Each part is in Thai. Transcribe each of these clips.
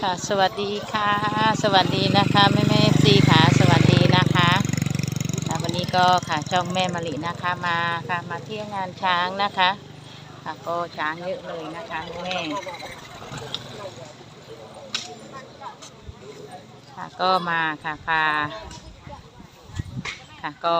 ค่ะสวัสดีค่ะ สวัสดีนะคะแม่แม่ซีค่ะสวัสดีนะคะวันนี้ก็ค่ะช่องแม่มะลินะคะมาค่ะมาเที่ยวงานช้างนะคะ ค่ะก็ช้างเยอะเลยนะคะแม่ค่ะก็มาค่ะพาค่ะก็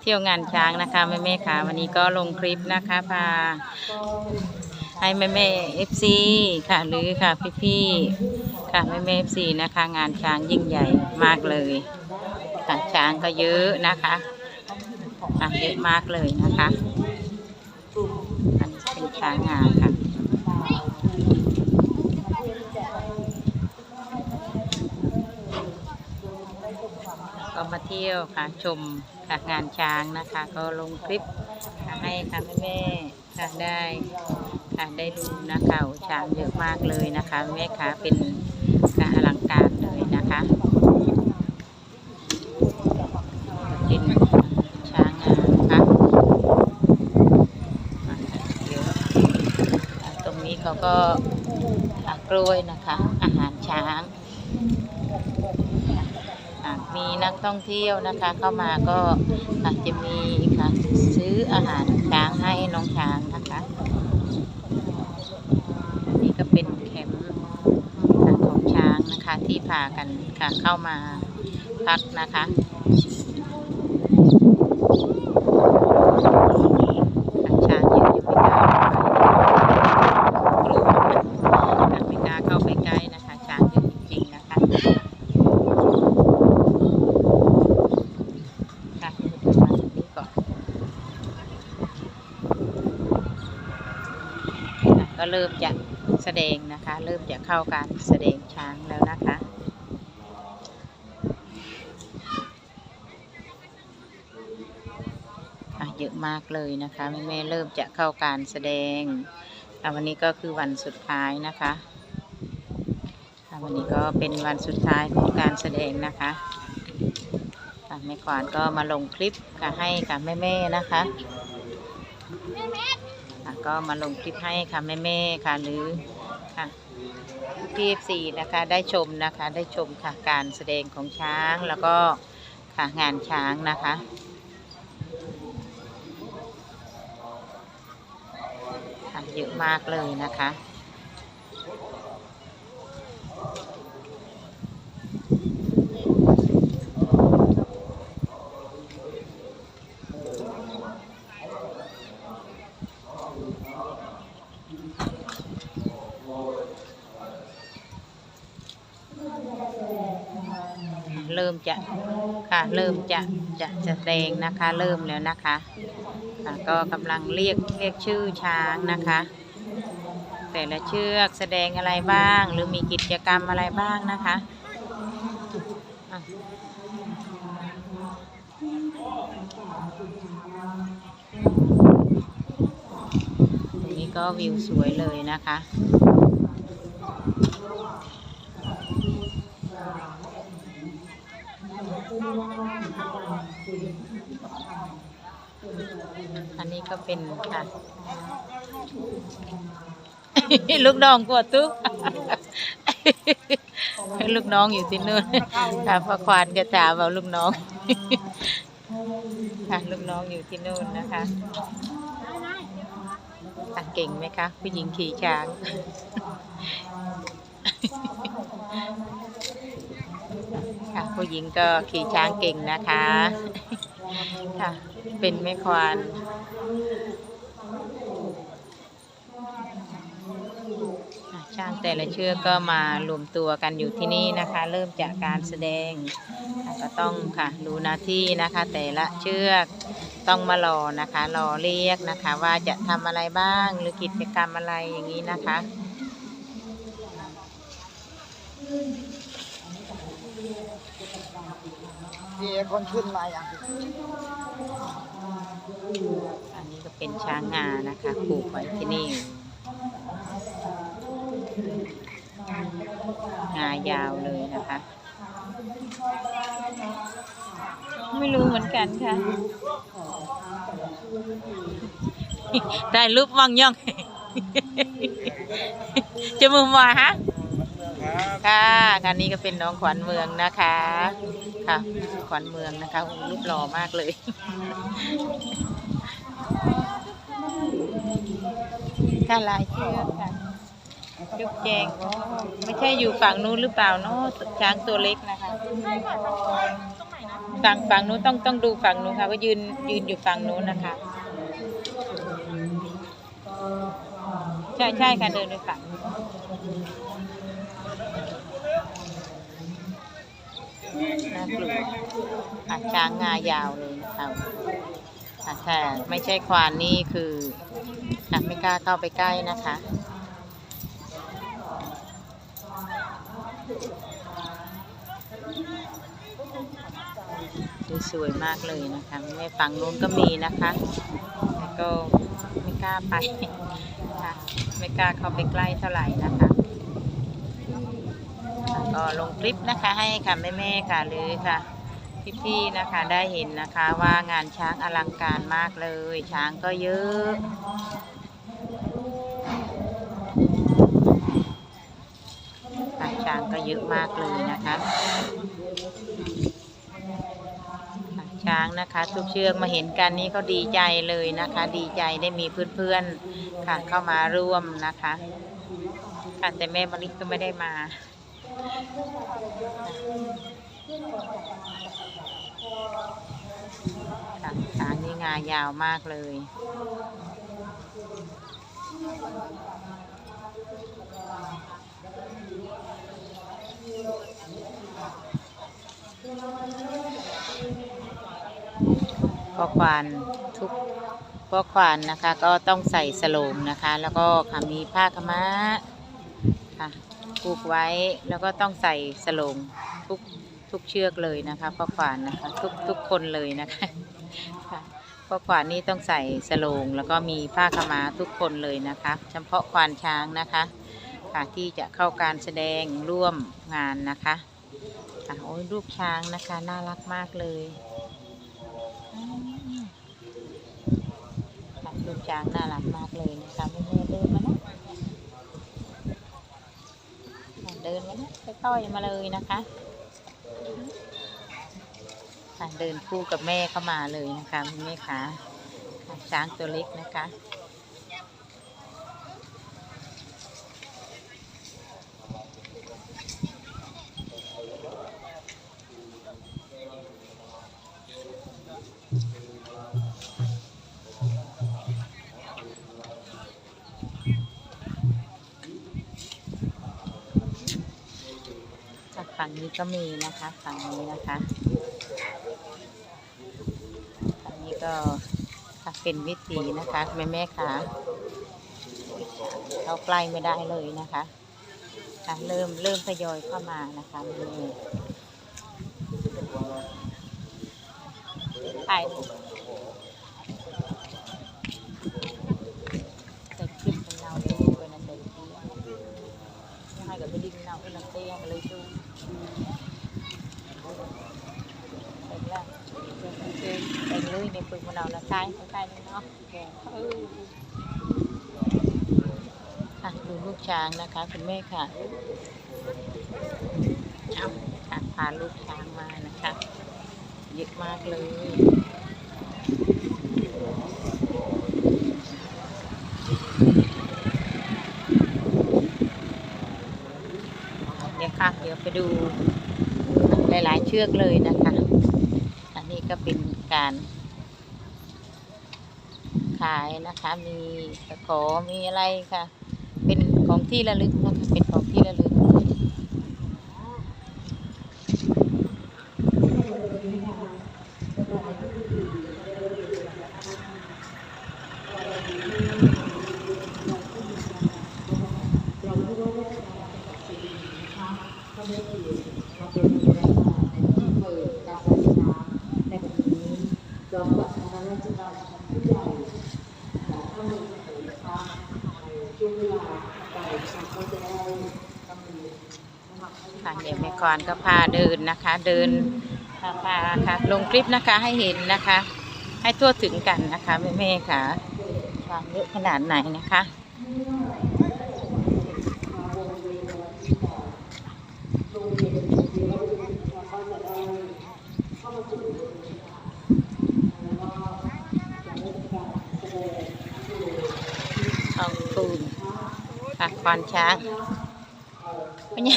เที่ยวงานช้างนะคะแม่แม่ค่ะ วันนี้ก็ลงคลิปนะคะพา ให้แม่แม่เอฟซีค่ะหรือค่ะพี่พี่ค่ะแม่แม่เอฟซีนะคะงานช้างยิ่งใหญ่มากเลยค่ะช้างก็เยอะนะคะค่ะเยอะมากเลยนะคะอันนี้เป็นช้างงานค่ะก็มาเที่ยวค่ะชมค่ะงานช้างนะคะ ก็ลงคลิปให้ค่ะแม่แม่ค่ะได้ ค่ะได้ดูนะคะโอช้างเยอะมากเลยนะคะ แม่ค่ะเป็นค่ะอลังการเลยนะคะเป็นช้างงานะคะเยอะตรงนี้เขาก็กล้วยนะคะ อาหารช้างมีนักท่องเที่ยวนะคะ เข้ามาก็อาจจะมีค่ะซื้ออาหารช้างให้น้องช้างนะคะอันนี้ก็เป็นแคมป์ค่ะของช้าง นะคะที่พากันค่ะเข้ามาพักนะคะช้างยอะอยู่ไม่กล้ากลัวไม่กล้าเข้าไปใกล้นะคะช้างยอะจริงนะคะค่ะมาตรงนี้ก่อนอะก็เริ่มจะแสดงนะคะ เริ่มจะเข้าการแสดงช้างแล้วนะคะค่ะเยอะ มากเลยนะคะแม่ๆเริ่มจะเข้าการแสดงอ่วันนี้ก็คือวันสุดท้ายนะคะวันนี้ก็เป็นวันสุดท้ายของการแสดงนะคะค่ะแม่ขวานก็มาลงคลิปค่ะให้ค่ะแม่แม่ๆนะคะก็มาลงคลิปให้ค่ะแม่แม่ๆค่ะหรือค่ะพีเอฟซีนะคะได้ชมนะคะได้ชมค่ะการแสดงของช้างแล้วก็ค่ะงานช้างนะคะค่ะ เยอะมากเลยนะคะ เริ่มจะค่ะ เริ่มจะจะจะแสดงนะคะ เริ่มแล้วนะคะ ค่ะก็กำลังเรียกเรียกชื่อช้างนะคะ แต่ละเชือกแสดงอะไรบ้าง หรือมีกิจกรรมอะไรบ้างนะคะอะตรงนี้ก็วิวสวยเลยนะคะอ อันนี้ก็เป็นค่ะ ลูกน้องกลัวตุ๊กลูกน้องอยู่ที่นู่นค่ะพระควานก็ถามเอาลูกน้องค่ะลูกน้องอยู่ที่นู่นนะคะค่ะเก่งไหมคะผู้หญิงขี่ช้างค่ะผู้หญิงก็ขี่ช้างเก่งนะคะค่ะ เป็นแม่ควานอ่างแต่ละเชือกก็มารวมตัวกันอยู่ที่นี่นะคะ เริ่มจากการแสดงก็ต้องค่ะรู้หน้าที่นะคะ แต่ละเชือกต้องมารอนะคะรอเรียกนะคะ ว่าจะทำอะไรบ้างหรือกิจกรรมอะไรอย่างนี้นะคะมีคนขึ้นมาอย่าง อันนี้ก็เป็นช้างงานะคะปลูกไว้ที่นี่ งายาวเลยนะคะ ไม่รู้เหมือนกันค่ะ ได้รูปวังย่องจะมือมาฮะครับค่ะคันนี้ก็เป็นน้องขวัญเมืองนะคะ ค่ะขวัญเมืองนะคะโอ้โหรูปหล่อมากเลย ค่ะลายเชือกค่ะจุกแจงอ๋อไม่ใช่อยู่ฝั่งนู้นหรือเปล่าเนาะช้างตัวเล็กนะคะฝั่งฝั่งนู้นต้องต้องดูฝั่งนู้นค่ะว่ายืนยืนอยู่ฝั่งนู้นนะคะ ใช่ใช่ค่ะเดินไปฝั่ง น่ากลัวอะช้างงายาวเลยนะคะอะแต่ไม่ใช่ควานนี่คืออะไม่กล้าเข้าไปใกล้นะคะสวยมากเลยนะคะแม่ฝั่งนู้นก็มีนะคะแต่ก็ไม่กล้าไปค่ะไม่กล้าเข้าไปใกล้เท่าไหร่นะคะ ก็ลงคลิปนะคะ ให้ค่ะแม่ๆค่ะหรือค่ะพี่ๆนะคะได้เห็นนะคะว่างานช้างอลังการมากเลย ช้างก็เยอะช้างก็เยอะมากเลยนะคะช้างนะคะ ทุกเชือกมาเห็นกันนี่ก็ดีใจเลยนะคะ ดีใจได้มีเพื่อนๆค่ะเข้ามาร่วมนะคะค่ะแต่แม่มะลิก็ไม่ได้มา ค่ะช้างนี่งายาวมากเลยก็ควานทุกก็ควานนะคะ ก็ต้องใส่สโลงนะคะ แล้วก็ค่ะมีผ้าขาวม้าค่ะ ผูกไว้แล้วก็ต้องใส่สโลงทุกทุกเชือกเลยนะคะพ่อควานนะคะทุกทุกคนเลยนะคะพ่อควานนี่ต้องใส่สโลงแล้วก็มีผ้าขม้าทุกคนเลยนะคะ เฉพาะควานช้างนะคะค่ะที่จะเข้าการแสดงร่วมงานนะคะค่ะโอ้ยรูปช้างนะคะน่ารักมากเลยค่ะลูกช้างน่ารักมากเลยนะคะแม่แม่เดินมานะค่ะเดินมานะค่อยๆมาเลยนะคะเดินคู่กับแม่เข้ามาเลยนะคะแม่ขาช้างตัวเล็กนะคะ ฝั่งนี้ก็มีนะคะฝั่งนี้นะคะฝั่งนี้ก็ค่ะเป็นวิธีนะคะแม่แม่ๆคะเข้าใกล้ไม่ได้เลยนะคะค่ะเริ่มเริ่มทยอยเข้ามานะคะแม่ถ่ายแต่คลิปเป็นเราเลยเป็นอันเดียวที่ ยังไงกับไม่ดิ้งเราเป็นอันเตี้ยเลยดูเป็นละเป็นเป็นลุยในปืนมันเอาละใช่ใช่เลยเนาะค่ะดูลูกช้างนะคะคุณแม่ค่ะเอาค่ะพาลูกช้างมานะคะเยอะมากเลยเดี๋ยวค่ะ เดี๋ยว ไปดูหลาย ๆ เชือกเลยนะคะ อันนี้ก็เป็นการขายนะคะ มีตะขอมีอะไรค่ะ เป็นของที่ระลึกนะคะ เป็นของที่ระลึก ค่ะเดี๋ยวแม่ควานก็พาเดินนะคะ เดินพาพาค่ะ ลงคลิปนะคะให้เห็นนะคะ ให้ทั่วถึงกันนะคะแม่แม่ๆค่ะความเยอะขนาดไหนนะคะ ควานช้างเป็นไง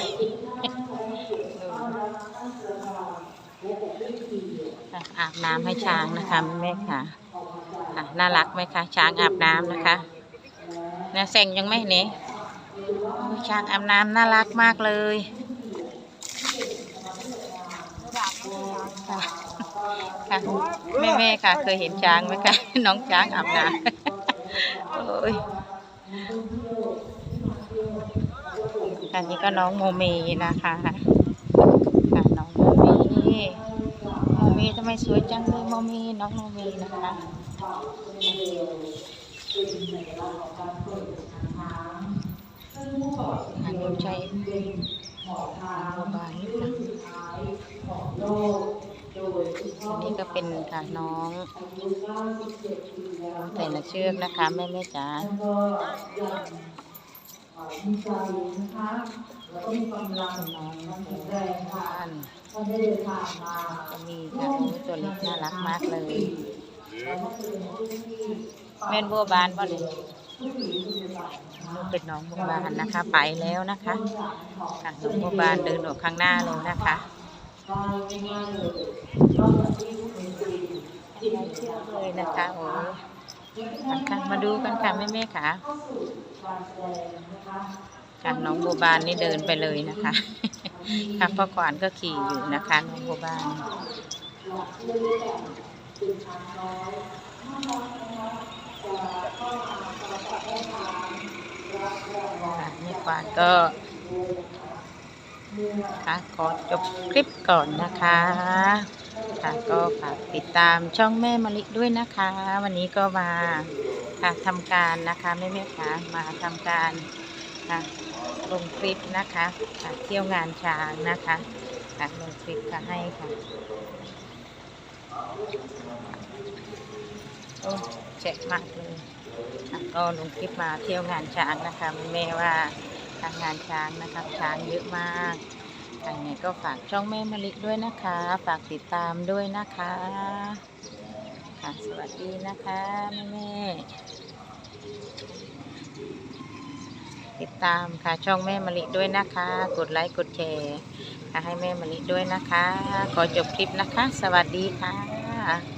อ่อาบน้ำให้ช้างนะคะแม่ค่ะน่ารักไหมคะช้างอาบน้ำนะคะเนะแสงยังไม่เนี่ยช้างอาบน้ำน่ารักมากเลยค่ะค่ะแม่แม่ค่ะ เคยเห็นช้างไหมคะน้องช้างอาบน้ำโอ้ย อันนี้ก็น้องโมเมนะคะน้องโมเมโมเมทำไมสวยจังเลยโมเมน้องโมเมนะคะอันนี้ใช้โมบายหรือเปล่าอันนี้ก็เป็นค่ะน้องแต่ละเชือกนะคะ แม่แม่จ๋า น้องบ้านก็มีค่ะโอ้ตัวเล็กน่ารักมากเลยแม่นบัวบานป่ะเลยนี่เป็นน้องบัวบานนะคะ ไปแล้วนะคะค่ะน้องบัวบานเดินออกข้างหน้าเลยนะคะเลยนะคะโอ้ยค่ะมาดูกันค่ะแม่แม่ๆค่ะ ค่ะน้องโบบานนี่เดินไปเลยนะคะ ค่ะพ่อขวานก็ขี่อยู่นะคะน้องโบบานค่ะแม่ขวานก็ค่ะขอจบคลิปก่อนนะคะ ค่ะก็ฝากติดตามช่องแม่มะลิด้วยนะคะ วันนี้ก็มา ค่ะทำการนะคะแม่แม่ๆค่ะมาทำการค่ะลงคลิปนะคะค่ะเที่ยวงานช้างนะคะค่ะลงคลิปค่ะให้ค่ะโอ้เจ็บมากเลยก็ลงคลิปมาเที่ยวงานช้างนะคะแม่แม่ว่าทางงานช้างนะคะช้างเยอะมากยังไงก็ฝากช่องแม่มะลิด้วยนะคะ ฝากติดตามด้วยนะคะ ค่ะ สวัสดีนะคะแม่ติดตามค่ะช่องแม่มะลิด้วยนะคะ กดไลค์กดแชร์ให้แม่มะลิด้วยนะคะ ขอจบคลิปนะคะ สวัสดีค่ะ